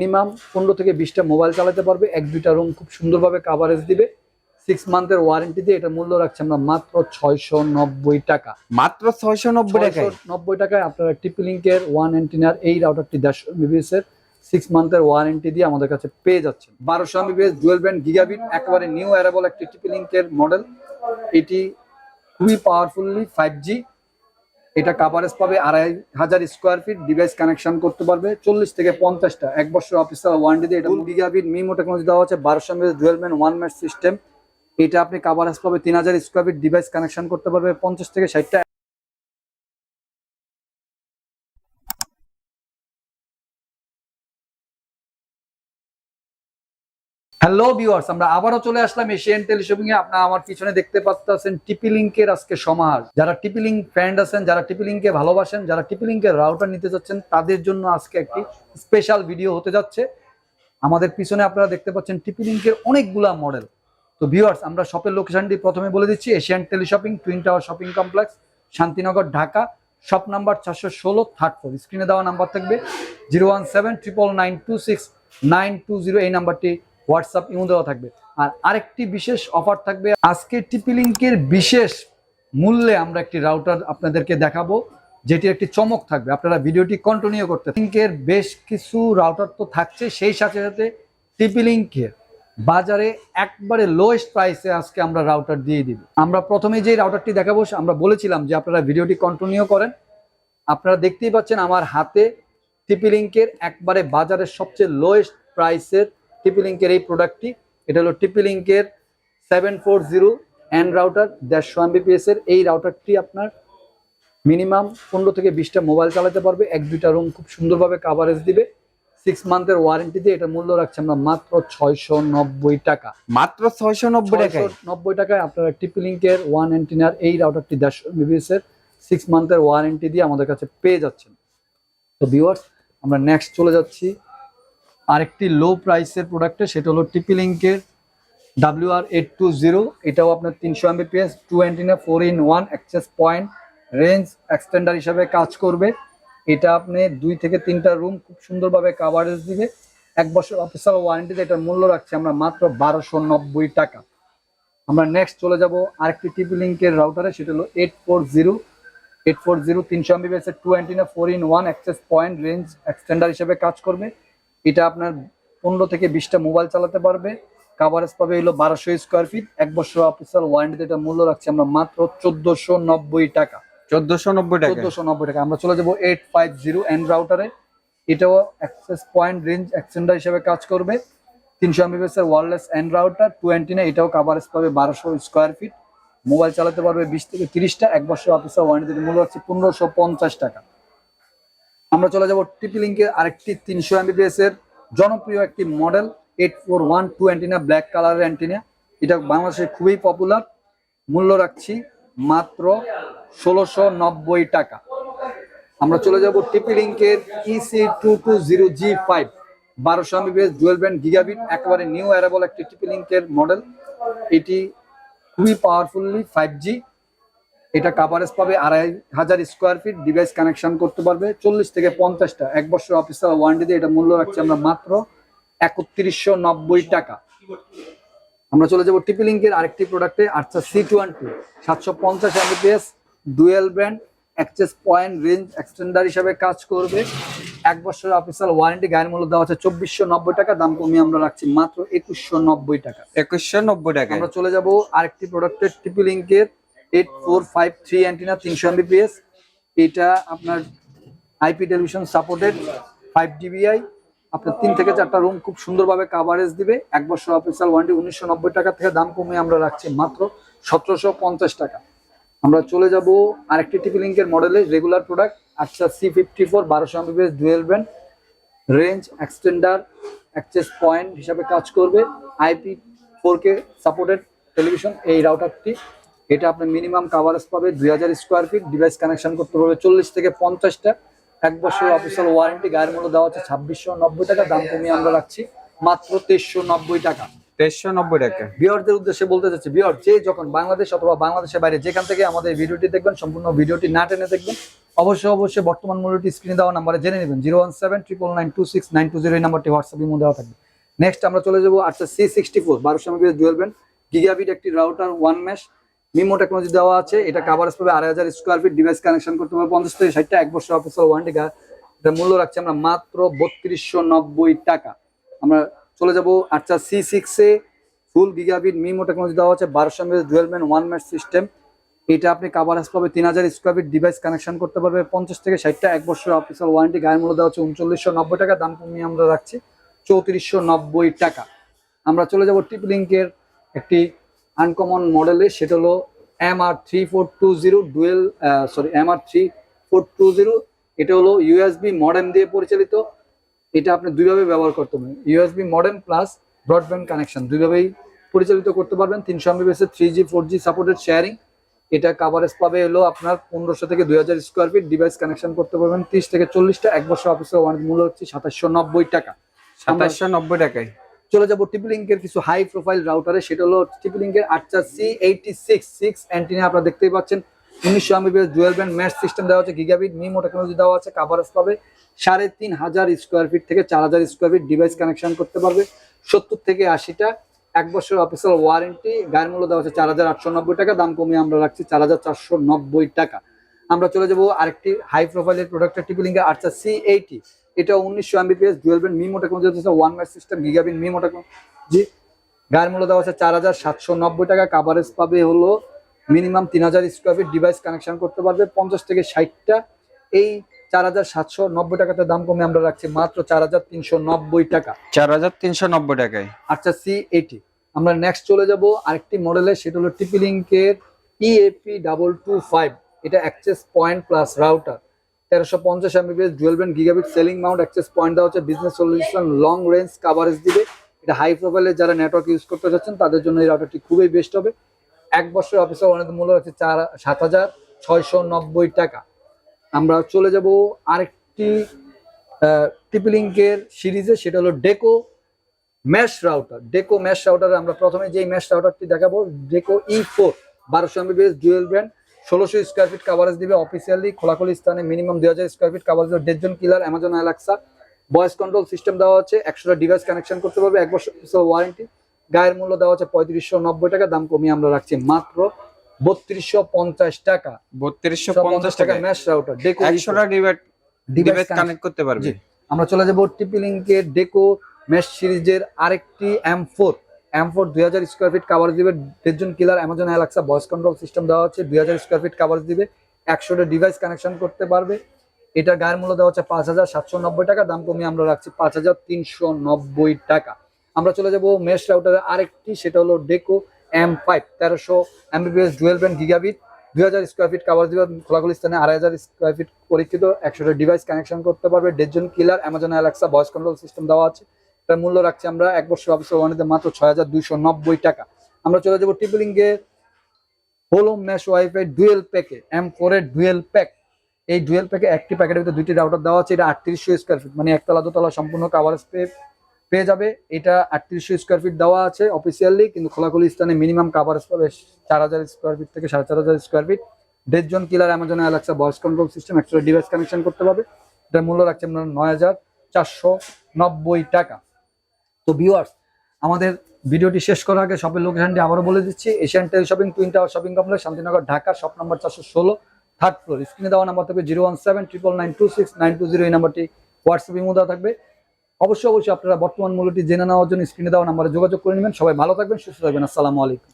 Minimum পনেরো থেকে বিশটা মোবাইল চালাতে পারবে। এক দুইটা রুম খুব সুন্দরভাবে কাভারেজ দিবে। সিক্স মান্থের ওয়ারেন্টি দিয়ে এটা মূল্য রাখছে আমরা মাত্র ছয়শো নব্বই টাকা। মাত্র ছয়শো নব্বই টাকায়? নব্বই টাকায় আপনারা টিপি লিঙ্কের ওয়ান এন্টিনার এই রাউটারটি দেড়শো এমবিবিএস এর সিক্স মান্থের ওয়ারেন্টি দিয়ে আমাদের কাছে পেয়ে যাচ্ছেন। বারোশো এমবিবিএস ডুয়েল ব্যান্ড গিগাবিট একেবারে নিউ অ্যারাবল একটি টিপি লিঙ্কের মডেল এটি খুবই পাওয়ারফুললি ফাইভ জি এটা কাভারেজ পাবে আড়াই হাজার স্কোয়ার ফিট ডিভাইস কানেকশন করতে পারবে চল্লিশ থেকে পঞ্চাশটা। এক বছর অফিসার ওয়ারেন্টি দিয়ে এটা গিগাবিট মিমো টেকনোলজি দেওয়া হচ্ছে বারোশো mesh twelve man one mesh system এটা আপনি কাভারেজ পাবে তিন হাজার স্কোয়ার ফিট ডিভাইস কানেকশন করতে পারবে পঞ্চাশ থেকে ষাটটা। হ্যালো ভিউয়ার্স আমরা আবারও চলে আসলাম এশিয়ান টেলিশপিং এ আপনারা আমার পিছনে দেখতে পাচ্ছেন টিপি লিঙ্কের আজকে সমাহার যারা টিপি লিঙ্ক ফ্রেন্ড আছেন, যারা টিপি লিঙ্কে ভালোবাসেন, যারা টিপি লিঙ্কের রাউটার নিতে যাচ্ছেন, তাদের জন্য আজকে একটি স্পেশাল ভিডিও হতে যাচ্ছে। আমাদের পিছনে আপনারা দেখতে পাচ্ছেন টিপি লিঙ্কের অনেকগুলা মডেল তো ভিউয়ার্স আমরা শপের লোকেশনটি প্রথমে বলে দিচ্ছি, Asian teleshopping twin tower shopping complex Shantinagar, Dhaka. Shop number চারশো ষোলো থার্ড ফোর স্ক্রিনে দেওয়া নাম্বার থাকবে। Zero one seven triple nine two six nine two zero এই নাম্বারটি হোয়াটসঅ্যাপ ইমো দেওয়া থাকবে। আর আরেকটি বিশেষ অফার থাকবে, আজকে টিপি লিঙ্কের বিশেষ মূল্যে আমরা একটি রাউটার আপনাদেরকে দেখাবো যেটি একটি চমক থাকবে। আপনারা ভিডিওটি কন্টিনিউ করতে লিঙ্কের বেশ কিছু রাউটার তো থাকছে, সেই সাথে সাথে টিপি লিঙ্কের বাজারে একবারে লোয়েস্ট প্রাইসে আজকে আমরা রাউটার দিয়ে দিব। আমরা প্রথমে যে রাউটারটি দেখাবো আমরা বলেছিলাম যে আপনারা ভিডিওটি কন্টিনিউ করেন। আপনারা দেখতেই পাচ্ছেন আমার হাতে টিপি লিঙ্কের একবারে বাজারের সবচেয়ে লোয়েস্ট প্রাইসের টিপি লিঙ্কের এই প্রোডাক্টটি এটা হলো টিপি লিঙ্কের seven four zero and router দেড়শো এমবিপিএস এর এই রাউটারটি আপনার মিনিমাম পনেরো থেকে বিশটা মোবাইল চালাতে পারবে। এক দুইটা রুম খুব সুন্দরভাবে কাভারেজ দিবে। সিক্স মান্থের ওয়ারেন্টি দিয়ে এটা মূল্য রাখছে আমরা মাত্র ছয়শো নব্বই টাকা। মাত্র ছয়শো নব্বই টাকায়? নব্বই টাকায় আপনারা টিপি লিঙ্কের ওয়ান এন্টিনার এই রাউটারটি দেড়শো এমবিবিএস এর সিক্স মান্থের ওয়ারেন্টি দিয়ে আমাদের কাছে পেয়ে যাচ্ছেন। তো ভিউয়ার্স আমরা নেক্সট চলে যাচ্ছি। আরেকটি লো প্রাইসের প্রোডাক্টে সেটা হলো টিপি লিঙ্কের W R eight two zero এটাও আপনার তিনশো Mbps two antenna four in one access point range extender হিসাবে কাজ করবে। এটা আপনি দুই থেকে তিনটা রুম খুব সুন্দরভাবে কাভারেজ দিবে। এক বছর অফিসিয়াল ওয়ারেন্টিতে এটার মূল্য রাখছি আমরা মাত্র বারোশো নব্বই টাকা। আমরা নেক্সট চলে যাব আরেকটি টিপি লিঙ্কের রাউটারে সেটা হলো eight four zero eight four zero তিনশো এমবিবিএস এর two antenna four in one access point range extender হিসেবে কাজ করবে। এটা আপনার পনেরো থেকে বিশটা মোবাইল চালাতে পারবে। কাভারেজ পাবে হলো বারোশো স্কোয়ার ফিট এক বছর অফিসার ওয়ারেন্টিতে এটা মূল্য রাখছি আমরা মাত্র চোদ্দোশো নব্বই টাকা। চোদ্দশো নব্বই টাকা। চোদ্দোশো নব্বই টাকা। আমরা চলে যাব এইট ফাইভ জিরো এন রাউটারে এটাও অ্যাক্সেস পয়েন্ট রেঞ্জ এক্সটেন্ডার হিসেবে কাজ করবে। তিনশো এমবিএস এর ওয়ারলেস এন্ড রাউটার টু না এটাও কাভারেজ পাবে বারোশো স্কোয়ার ফিট মোবাইল চালাতে পারবে বিশ থেকে তিরিশটা। এক বছর অফিসার ওয়ারেন্টি মূল্য হচ্ছে পনেরোশো পঞ্চাশ টাকা। আমরা চলে যাব টিপি লিঙ্কের আরেকটি তিনশো এমবিপিএস এর জনপ্রিয় একটি model eight four one two antenna black কালারের অ্যান্টিনা এটা বাংলাদেশে খুবই পপুলার মূল্য রাখছি মাত্র ষোলোশো নব্বই টাকা। আমরা চলে যাব টিপি লিঙ্কের EC two two zero G five বারোশো এমবিপিএস ডুয়েল ব্যান্ড গিগাবিট একেবারে নিউ অ্যারাবল একটি টিপি লিঙ্কের মডেল। এটি খুবই পাওয়ারফুললি ফাইভ জি এটা কাভারেজ পাবে আড়াই হাজার স্কোয়ার ফিট ডিভাইস কানেকশন করতে পারবে। চল্লিশ থেকে পঞ্চাশটা। এক বছর অফিসিয়াল ওয়ারেন্টি দিয়ে এটা মূল্য রাখছি আমরা মাত্র একত্রিশশো নব্বই টাকা। আমরা চলে যাব টিপি লিঙ্কের আরেকটি প্রোডাক্টে আচ্ছা সি টোয়েন্টি সাতশো পঞ্চাশ Mbps dual brand access point range extender হিসাবে কাজ করবে। এক বছর অফিসিয়াল ওয়ারেন্টি গায়ের মূল্য দেওয়া আছে চব্বিশশো নব্বই টাকা দাম কমিয়ে আমরা রাখছি মাত্র একুশশো নব্বই টাকা। একুশশো নব্বই টাকা আমরা চলে যাব আরেকটি প্রোডাক্টের টিপি লিঙ্কের eight four five three antenna তিনশো এমবিপিএস এটা আপনার IP television supported five dBi আপনার তিন থেকে চারটা রুম খুব সুন্দরভাবে কাভারেজ দিবে। এক বছর অফিসিয়াল ওয়ারেন্টি উনিশশো নব্বই টাকা থেকে দাম কমিয়ে আমরা রাখছি মাত্র সতেরোশো পঞ্চাশ টাকা। আমরা চলে যাব আরেকটি টিপি লিঙ্কের মডেলে রেগুলার প্রোডাক্ট আচ্ছা সি ফিফটি ফোর বারোশো Mbps dual band range extender access point হিসাবে কাজ করবে IP four K supported television এই রাউটারটি এটা আপনার মিনিমাম কাভারেজ পাবে দুই হাজার স্কোয়ার ফিট ডিভাইস কানেকশন করতে পারবে চল্লিশ থেকে পঞ্চাশটা। এক বছর অফিসিয়াল ওয়ারেন্টি গায়ের মূল্য দেওয়া হচ্ছে ছাব্বিশশো নব্বই টাকা দাম কমিয়ে আমরা রাখছি মাত্র তেইশশো নব্বই টাকা। তেইশশো নব্বই টাকা। বিয়ারদের উদ্দেশ্যে বলতে চাচ্ছি বিয়ার যে যখন বাংলাদেশ অথবা বাংলাদেশের বাইরে যেখান থেকে আমাদের ভিডিওটি দেখবেন সম্পূর্ণ ভিডিওটি না টেনে দেখবেন অবশ্যই অবশ্যই বর্তমান মূল্যটি স্ক্রিনে দেওয়া নাম্বারে জেনে নেবেন। Zero one seven triple nine two six nine two zero এই নাম্বারটি হোয়াটসঅ্যাপের মধ্যে দেওয়া থাকবে। নেক্সট আমরা চলে যাব আচ্ছা সি সিক্সটি ফোর বারোশো এমবিএস ডুয়েল ব্যান্ড গিগাবিট একটি router one mesh MIMO technology দেওয়া আছে। এটা কাভারেজ পাবে আড়াই হাজার স্কোয়ার ফিট ডিভাইস কানেকশন করতে পারবে পঞ্চাশ থেকে ষাটটা এক বছর অফিসিয়াল ওয়ারেন্টি এটা মূল্য রাখছি আমরা মাত্র বত্রিশশো নব্বই টাকা। আমরা চলে যাব আচ্ছা সি সিক্সে ফুল গিগাবিট মিমো টেকনোলজি দেওয়া আছে বারোশো Mbps dual band one mesh system এটা আপনি কাভারেজ পাবে তিন হাজার স্কোয়ার ফিট ডিভাইস কানেকশন করতে পারবে পঞ্চাশ থেকে ষাটটা এক বছর অফিসিয়াল ওয়ারেন্টি গায়ের মূল্য দেওয়া হচ্ছে উনচল্লিশশো নব্বই টাকা দাম কমিয়ে আমরা রাখছি চৌত্রিশশো নব্বই টাকা। আমরা চলে যাব টিপ লিঙ্কের একটি আনকমন মডেলে সেটা হলো M R three four two zero dual sorry M R three four two zero এটা হলো ইউএসবি মডেম দিয়ে পরিচালিত। এটা আপনি দুইভাবে ব্যবহার করতে পারবেন USB modem plus broadband connection দুইভাবেই পরিচালিত করতে পারবেন। তিনশো এমবিবিএসের three G four G supported sharing এটা কাভারেজ পাবে হলো আপনার পনেরোশো থেকে দুই হাজার স্কোয়ার ফিট ডিভাইস কানেকশন করতে পারবেন ত্রিশ থেকে চল্লিশটা। এক বছর অফিসের ওয়ারেন্টি মূল্য হচ্ছে সাতাশশো নব্বই টাকা। সাতাশশো নব্বই টাকায়। চলে যাব টিপিলিঙ্কের কিছু হাই প্রোফাইল রাউটারে সেটা হলো টিপিলিঙ্কের আচ্ছা C eighty six six antenna আপনারা দেখতেই পাচ্ছেন। উনিশশো Mbps dual band mesh system দেওয়া আছে গিগাবিট মিমো টেকনোলজি দেওয়া আছে কাভারেজ পাবে। সাড়ে তিন হাজার স্কোয়ার ফিট থেকে চার হাজার স্কোয়ার ফিট ডিভাইস কানেকশন করতে পারবে। সত্তর থেকে আশিটা, এক বছর অফিসিয়াল ওয়ারেন্টি গায়ের মূল্য দেওয়া আছে চার হাজার আটশো নব্বই টাকা, দাম কমিয়ে আমরা রাখছি চার হাজার চারশো নব্বই টাকা। আমরা চলে যাব আরেকটি হাই প্রোফাইলের প্রোডাক্টের টিপিলিঙ্কের আচ্ছা সি এইটি এটা উনিশশো Mbps dual band MIMO technology হচ্ছে one mesh system gigabit MIMO technology গায়ের মূল্য দেওয়া আছে চার হাজার সাতশো নব্বই টাকা। কাভারেজ পাবে হলো মিনিমাম তিন হাজার স্কোয়ার ফিট ডিভাইস কানেকশন করতে পারবে। পঞ্চাশ থেকে ষাটটা। এই চার হাজার সাতশো নব্বই টাকাতে দাম কমে আমরা রাখছি মাত্র চার হাজার তিনশো নব্বই টাকা। চার হাজার তিনশো নব্বই টাকায়। আচ্ছা সি এইটি আমরা নেক্সট চলে যাব আরেকটি মডেলে সেটা হলো টিপি লিঙ্কের ইএপি ডাবল টু ফাইভ এটা অ্যাক্সেস পয়েন্ট প্লাস রাউটার তেরোশো পঞ্চাশ Mbps dual band gigabit ceiling mount access point দেওয়া হচ্ছে business solution long range coverage দিবে। এটা হাই প্রোফাইলে যারা নেটওয়ার্ক ইউজ করতে চাচ্ছেন তাদের জন্য এই রাউটারটি খুবই বেস্ট হবে। এক বছর অফিসের অনেক মূল্য আছে চার, সাত হাজার ছয়শো নব্বই টাকা। আমরা চলে যাব আরেকটি টিপিলিঙ্কের সিরিজে সেটা হলো Deco mesh router Deco mesh রাউটারে আমরা প্রথমে যেই ম্যাশ রাউটারটি দেখাবো ডেকো ই ফোর বারোশো এমবিবিএস ডুয়েল ব্র্যান্ড ষোলোশো স্কোয়ার ফিট কাভারেজ দিবে অফিসিয়ালি খোলাখুলি স্থানে মিনিমাম দুই হাজার স্কোয়ার ফিট কাভারেজ দেড়জন কিলার Amazon Alexa voice control system দেওয়া হচ্ছে একশোটা ডিভাইস কানেকশন করতে পারবে। এক বছর ওয়ারেন্টি গায়ের মূল্য দেওয়া হচ্ছে পঁয়ত্রিশশো নব্বই টাকা। দাম কমিয়ে আমরা রাখছি মাত্র বত্রিশশো পঞ্চাশ টাকা। বত্রিশশো পঞ্চাশ টাকা ম্যাশ রাউটার ডেকো একশোটা ডিভাইস কানেক্ট করতে পারবে। আমরা চলে যাব টিপি লিঙ্কের ডেকো মেশ সিরিজের আরেকটি এম ফোর এম ফোর দুই হাজার স্কোয়ার ফিট কাভার দিবে। দেড়জন কিলার Amazon Alexa voice control system দেওয়া হচ্ছে। দুই হাজার স্কোয়ার ফিট কাভার দিবে। একশোটা ডিভাইস কানেকশন করতে পারবে। এটা গায়ের মূল্য দেওয়া হচ্ছে পাঁচ হাজার সাতশো নব্বই টাকা। দাম কমিয়ে আমরা রাখছি পাঁচ হাজার তিনশো নব্বই টাকা। আমরা চলে যাব মেশ রাউটারের আরেকটি, সেটা হলো ডেকো এম ফাইভ তেরোশো এমবিবিএস ডুয়েল ব্যান্ড গিগাবিট দুই হাজার স্কোয়ার ফিট কাভার দিবে। খোলাখুলি স্থানে আড়াই হাজার স্কোয়ার ফিট পরীক্ষিত। একশোটা ডিভাইস কানেকশন করতে পারবে। দেড়জন কিলার Amazon Alexa voice control system দেওয়া আছে। এটার মূল্য রাখছি আমরা এক বছর অফিসের ওয়ানিতে মাত্র ছয় হাজার দুইশো নব্বই টাকা। আমরা চলে যাব টিপিলিঙ্গে হোলোম ম্যাশ ওয়াইফাই ডুয়েল প্যাকে এম ফোর এর ডুয়েল প্যাক। এই ডুয়েল প্যাকে একটি প্যাকেটের ভিতরে দুইটি রাউটার দেওয়া আছে, এটা আটত্রিশশো স্কোয়ার ফিট মানে একতলা, দোতলা সম্পূর্ণ কাভারেজ পেয়ে পেয়ে যাবে। এটা আটত্রিশশো স্কোয়ার ফিট দেওয়া আছে অফিসিয়ালি কিন্তু খোলাখুলি স্থানে মিনিমাম কাভারেজ পাবে চার হাজার স্কোয়ার ফিট থেকে সাড়ে চার হাজার স্কোয়ার ফিট দেড়জন কিলার Amazon Alexa voice control system একশো ডিভাইস কানেকশন করতে পারবে। এটার মূল্য রাখছে আপনার নয় হাজার চারশো নব্বই টাকা। তো ভিউয়ার্স আমাদের ভিডিওটি শেষ করার আগে শপের লোকেশনটি আবারও বলে দিচ্ছি Asian Tel shopping twin tower shopping complex Shantinagar, Dhaka shop number চারশো ষোলো থার্ড ফ্লোর স্ক্রিনে দেওয়া নাম্বার থাকবে zero one seven triple nine two six nine two zero এই নাম্বারটি হোয়াটসঅ্যাপে মধ্যে থাকবে। অবশ্যই অবশ্যই আপনারা বর্তমান মূল্যটি জেনে নেওয়ার জন্য স্ক্রিনে দেওয়া নাম্বারে যোগাযোগ করে নেবেন। সবাই ভালো থাকবেন, সুস্থ থাকবেন। আসসালামু আলাইকুম।